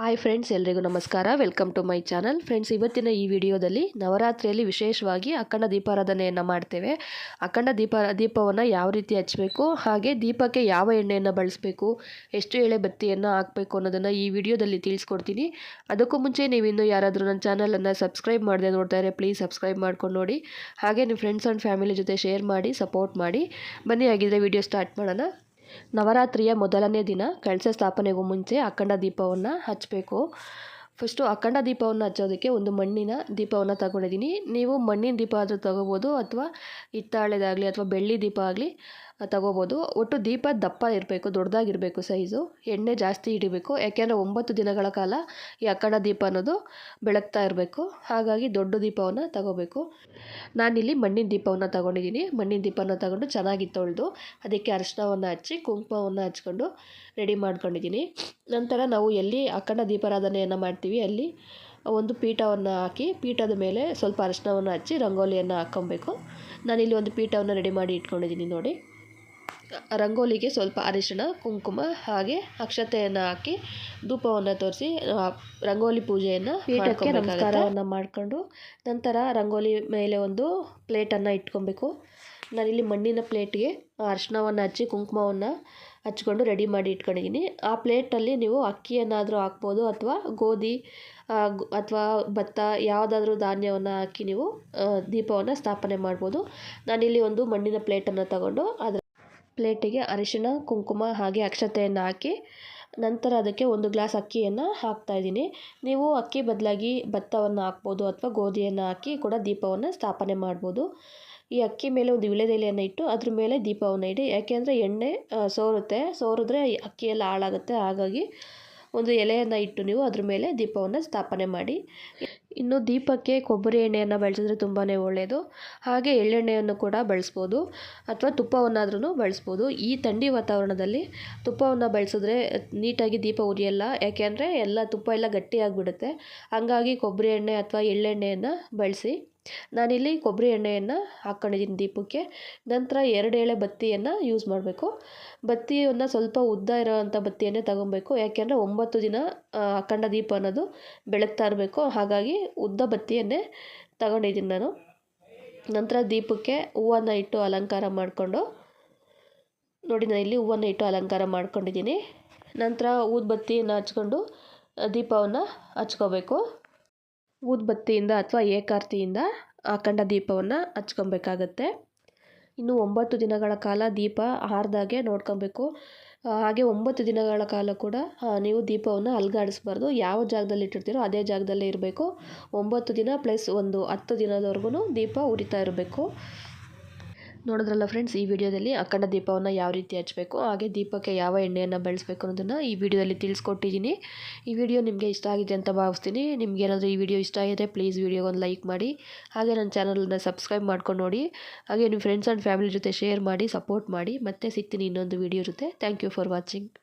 Hi friends ಎಲ್ರಿಗೂ ನಮಸ್ಕಾರ. Welcome to my channel friends ಇವತ್ತಿನ ಈ ವಿಡಿಯೋದಲ್ಲಿ ನವರಾತ್ರಿಯಲ್ಲಿ ವಿಶೇಷವಾಗಿ ಅಖಂಡ ದೀಪಾರಾಧನೆಯನ್ನು ಮಾಡ್ತೇವೆ. ಅಖಂಡ ದೀಪ, ದೀಪವನ್ನು ಯಾವ ರೀತಿ ಹಚ್ಚಬೇಕು ಹಾಗೆ ದೀಪಕ್ಕೆ ಯಾವ ಎಣ್ಣೆಯನ್ನು ಬಳಸಬೇಕು, ಎಷ್ಟು ಎಳೆ ಬತ್ತಿಯನ್ನು ಹಾಕಬೇಕು ಅನ್ನೋದನ್ನು ಈ ವಿಡಿಯೋದಲ್ಲಿ ತಿಳಿಸ್ಕೊಡ್ತೀನಿ. ಅದಕ್ಕೂ ಮುಂಚೆ ನೀವು ಇನ್ನೂ ಯಾರಾದರೂ ನನ್ನ ಚಾನಲನ್ನು ಸಬ್ಸ್ಕ್ರೈಬ್ ಮಾಡಿದೆ ನೋಡ್ತಾ ಇದ್ರೆ ಪ್ಲೀಸ್ ಸಬ್ಸ್ಕ್ರೈಬ್ ಮಾಡ್ಕೊಂಡು ನೋಡಿ. ಹಾಗೆ ನಿಮ್ಮ ಫ್ರೆಂಡ್ಸ್ ಆ್ಯಂಡ್ ಫ್ಯಾಮಿಲಿ ಜೊತೆ ಶೇರ್ ಮಾಡಿ ಸಪೋರ್ಟ್ ಮಾಡಿ. ಬನ್ನಿ ಆಗಿದ್ರೆ ವಿಡಿಯೋ ಸ್ಟಾರ್ಟ್ ಮಾಡೋಣ. ನವರಾತ್ರಿಯ ಮೊದಲನೇ ದಿನ ಕಳಸ ಸ್ಥಾಪನೆಗೂ ಮುಂಚೆ ಅಖಂಡ ದೀಪವನ್ನು ಹಚ್ಚಬೇಕು ಫಸ್ಟು ಅಖಂಡ ದೀಪವನ್ನು ಹಚ್ಚೋದಕ್ಕೆ ಒಂದು ಮಣ್ಣಿನ ದೀಪವನ್ನು ತಗೊಂಡಿದ್ದೀನಿ. ನೀವು ಮಣ್ಣಿನ ದೀಪ ಆದರೂ ತಗೋಬೋದು ಅಥವಾ ಹಿತ್ತಾಳೆದಾಗಲಿ ಅಥವಾ ಬೆಳ್ಳಿ ದೀಪ ಆಗಲಿ ತಗೋಬೋದು. ಒಟ್ಟು ದೀಪ ದಪ್ಪ ಇರಬೇಕು, ದೊಡ್ಡದಾಗಿರಬೇಕು ಸೈಜು. ಎಣ್ಣೆ ಜಾಸ್ತಿ ಹಿಡಿಬೇಕು. ಯಾಕೆಂದರೆ ಒಂಬತ್ತು ದಿನಗಳ ಕಾಲ ಈ ಅಖಂಡ ದೀಪ ಅನ್ನೋದು ಬೆಳಗ್ತಾ ಇರಬೇಕು. ಹಾಗಾಗಿ ದೊಡ್ಡ ದೀಪವನ್ನು ತಗೋಬೇಕು. ನಾನಿಲ್ಲಿ ಮಣ್ಣಿನ ದೀಪವನ್ನು ತಗೊಂಡಿದ್ದೀನಿ. ಮಣ್ಣಿನ ದೀಪವನ್ನು ತಗೊಂಡು ಚೆನ್ನಾಗಿ ತೊಳೆದು, ಅದಕ್ಕೆ ಅರಿಶಿನವನ್ನು ಹಚ್ಚಿ, ಕುಂಕುಮವನ್ನು ಹಚ್ಕೊಂಡು ರೆಡಿ ಮಾಡ್ಕೊಂಡಿದ್ದೀನಿ. ನಂತರ ನಾವು ಎಲ್ಲಿ ಅಖಂಡ ದೀಪಾರಾಧನೆಯನ್ನು ಮಾಡ್ತೀವಿ ಅಲ್ಲಿ ಒಂದು ಪೀಠವನ್ನು ಹಾಕಿ ಪೀಠದ ಮೇಲೆ ಸ್ವಲ್ಪ ಅರಿಶಿನವನ್ನು ಹಚ್ಚಿ ರಂಗೋಲಿಯನ್ನು ಹಾಕ್ಕೊಬೇಕು. ನಾನಿಲ್ಲಿ ಒಂದು ಪೀಠವನ್ನು ರೆಡಿ ಮಾಡಿ ಇಟ್ಕೊಂಡಿದ್ದೀನಿ ನೋಡಿ. ರಂಗೋಲಿಗೆ ಸ್ವಲ್ಪ ಅರಿಶಿಣ ಕುಂಕುಮ ಹಾಗೆ ಅಕ್ಷತೆಯನ್ನು ಹಾಕಿ ಧೂಪವನ್ನು ತೋರಿಸಿ ರಂಗೋಲಿ ಪೂಜೆಯನ್ನು ಪೀಠಕ್ಕೆ ನಮಸ್ಕಾರವನ್ನು ಮಾಡಿಕೊಂಡು ನಂತರ ರಂಗೋಲಿ ಮೇಲೆ ಒಂದು ಪ್ಲೇಟನ್ನು ಇಟ್ಕೊಬೇಕು. ನಾನಿಲ್ಲಿ ಮಣ್ಣಿನ ಪ್ಲೇಟ್ಗೆ ಅರಿಶಿಣವನ್ನು ಹಚ್ಚಿ, ಕುಂಕುಮವನ್ನು ಹಚ್ಕೊಂಡು ರೆಡಿ ಮಾಡಿ ಇಟ್ಕೊಂಡಿದ್ದೀನಿ ಆ ಪ್ಲೇಟಲ್ಲಿ ನೀವು ಅಕ್ಕಿಯನ್ನಾದರೂ ಹಾಕ್ಬೋದು ಅಥವಾ ಗೋಧಿ ಅಥವಾ ಭತ್ತ, ಯಾವುದಾದ್ರೂ ಧಾನ್ಯವನ್ನು ಹಾಕಿ ನೀವು ದೀಪವನ್ನು ಸ್ಥಾಪನೆ ಮಾಡ್ಬೋದು. ನಾನಿಲ್ಲಿ ಒಂದು ಮಣ್ಣಿನ ಪ್ಲೇಟನ್ನು ತಗೊಂಡು ಅದರ ಪ್ಲೇಟಿಗೆ ಅರಿಶಿಣ, ಕುಂಕುಮ ಹಾಗೆ ಅಕ್ಷತೆಯನ್ನು ಹಾಕಿ, ನಂತರ ಅದಕ್ಕೆ ಒಂದು ಗ್ಲಾಸ್ ಅಕ್ಕಿಯನ್ನು ಹಾಕ್ತಾಯಿದ್ದೀನಿ ನೀವು ಅಕ್ಕಿ ಬದಲಾಗಿ ಭತ್ತವನ್ನು ಹಾಕ್ಬೋದು ಅಥವಾ ಗೋಧಿಯನ್ನು ಹಾಕಿ ಕೂಡ ದೀಪವನ್ನು ಸ್ಥಾಪನೆ ಮಾಡ್ಬೋದು. ಈ ಅಕ್ಕಿ ಮೇಲೆ ಒಂದು ವಿಳೆದೆಲೆಯನ್ನು ಇಟ್ಟು ಅದ್ರ ಮೇಲೆ ದೀಪವನ್ನು ಇಡಿ. ಯಾಕೆಂದರೆ ಎಣ್ಣೆ ಸೋರುತ್ತೆ. ಸೋರಿದ್ರೆ ಅಕ್ಕಿ ಎಲ್ಲ ಹಾಳಾಗುತ್ತೆ. ಹಾಗಾಗಿ ಒಂದು ಎಲೆಯನ್ನು ಇಟ್ಟು ನೀವು ಅದ್ರ ಮೇಲೆ ದೀಪವನ್ನು ಸ್ಥಾಪನೆ ಮಾಡಿ. ಇನ್ನು ದೀಪಕ್ಕೆ ಕೊಬ್ಬರಿ ಎಣ್ಣೆಯನ್ನು ಬಳಸಿದ್ರೆ ತುಂಬಾ ಒಳ್ಳೆಯದು ಹಾಗೆ ಎಳ್ಳೆಣ್ಣೆಯನ್ನು ಕೂಡ ಬಳಸ್ಬೋದು. ಅಥವಾ ತುಪ್ಪವನ್ನಾದ್ರೂ ಬಳಸ್ಬೋದು. ಈ ಥಂಡಿ ವಾತಾವರಣದಲ್ಲಿ ತುಪ್ಪವನ್ನು ಬಳಸಿದ್ರೆ ನೀಟಾಗಿ ದೀಪ ಉರಿಯಲ್ಲ. ಯಾಕೆಂದರೆ ಎಲ್ಲ ತುಪ್ಪ ಎಲ್ಲ ಗಟ್ಟಿಯಾಗಿಬಿಡುತ್ತೆ. ಹಾಗಾಗಿ ಕೊಬ್ಬರಿ ಎಣ್ಣೆ ಅಥವಾ ಎಳ್ಳೆಣ್ಣೆಯನ್ನು ಬಳಸಿ ನಾನಿಲ್ಲಿ ಕೊಬ್ಬರಿ ಎಣ್ಣೆಯನ್ನು ಹಾಕ್ಕೊಂಡಿದ್ದೀನಿ ದೀಪಕ್ಕೆ. ನಂತರ ಎರಡು ಎಳೆ ಬತ್ತಿಯನ್ನು ಯೂಸ್ ಮಾಡಬೇಕು. ಬತ್ತಿಯನ್ನು ಸ್ವಲ್ಪ ಉದ್ದ ಇರೋವಂಥ ಬತ್ತಿಯನ್ನೇ ತಗೊಬೇಕು. ಯಾಕೆಂದರೆ ಒಂಬತ್ತು ದಿನ ಅಖಂಡ ದೀಪ ಅನ್ನೋದು ಬೆಳಗ್ತಾ ಇರಬೇಕು. ಹಾಗಾಗಿ ಉದ್ದ ಬತ್ತಿಯನ್ನೇ ತಗೊಂಡಿದ್ದೀನಿ ನಾನು. ನಂತರ ದೀಪಕ್ಕೆ ಹೂವನ್ನು ಇಟ್ಟು ಅಲಂಕಾರ ಮಾಡಿಕೊಂಡು, ನೋಡಿ ನಾನು ಇಲ್ಲಿ ಹೂವನ್ನು ಇಟ್ಟು ಅಲಂಕಾರ ಮಾಡ್ಕೊಂಡಿದ್ದೀನಿ. ನಂತರ ಊದುಬತ್ತಿಯನ್ನು ಹಚ್ಕೊಂಡು ದೀಪವನ್ನು ಹಚ್ಕೋಬೇಕು. ಊದುಬತ್ತಿಯಿಂದ ಅಥವಾ ಏಕಾರ್ತಿಯಿಂದ ಅಖಂಡ ದೀಪವನ್ನು ಹಚ್ಕೊಬೇಕಾಗತ್ತೆ. ಇನ್ನು ಒಂಬತ್ತು ದಿನಗಳ ಕಾಲ ದೀಪ ಆರ್ದಾಗೆ ನೋಡ್ಕೊಬೇಕು. ಹಾಗೆ ಒಂಬತ್ತು ದಿನಗಳ ಕಾಲ ಕೂಡ ನೀವು ದೀಪವನ್ನು ಅಲ್ಗಾಡಿಸ್ಬಾರ್ದು. ಯಾವ ಜಾಗದಲ್ಲಿ ಇಟ್ಟಿರ್ತೀರೋ ಅದೇ ಜಾಗದಲ್ಲೇ ಇರಬೇಕು. ಒಂಬತ್ತು ದಿನ ಪ್ಲಸ್ ಒಂದು ಹತ್ತು ದಿನದವರೆಗೂ ದೀಪ ಉರಿತಾ ಇರಬೇಕು. ನೋಡಿದ್ರಲ್ಲ ಫ್ರೆಂಡ್ಸ್ ಈ ವಿಡಿಯೋದಲ್ಲಿ ಅಖಂಡ ದೀಪವನ್ನು ಯಾವ ರೀತಿ ಹಚ್ಚಬೇಕು ಹಾಗೆ ದೀಪಕ್ಕೆ ಯಾವ ಎಣ್ಣೆಯನ್ನು ಬಳಸಬೇಕು ಅನ್ನೋದನ್ನು ಈ ವಿಡಿಯೋದಲ್ಲಿ ತಿಳಿಸ್ಕೊಟ್ಟಿದ್ದೀನಿ. ಈ ವಿಡಿಯೋ ನಿಮಗೆ ಇಷ್ಟ ಆಗಿದೆ ಅಂತ ಭಾವಿಸ್ತೀನಿ. ನಿಮ್ಗೆ ಏನಾದರೂ ಈ ವಿಡಿಯೋ ಇಷ್ಟ ಆಗಿದೆ ಪ್ಲೀಸ್ ವಿಡಿಯೋಗೊಂದು ಲೈಕ್ ಮಾಡಿ. ಹಾಗೆ ನನ್ನ ಚಾನಲನ್ನು ಸಬ್ಸ್ಕ್ರೈಬ್ ಮಾಡ್ಕೊಂಡು ನೋಡಿ. ಹಾಗೆ ನಿಮ್ಮ ಫ್ರೆಂಡ್ಸ್ ಆ್ಯಂಡ್ ಫ್ಯಾಮಿಲಿ ಜೊತೆ ಶೇರ್ ಮಾಡಿ ಸಪೋರ್ಟ್ ಮಾಡಿ. ಮತ್ತೆ ಸಿಗ್ತೀನಿ ಇನ್ನೊಂದು ವಿಡಿಯೋ ಜೊತೆ. Thank you for watching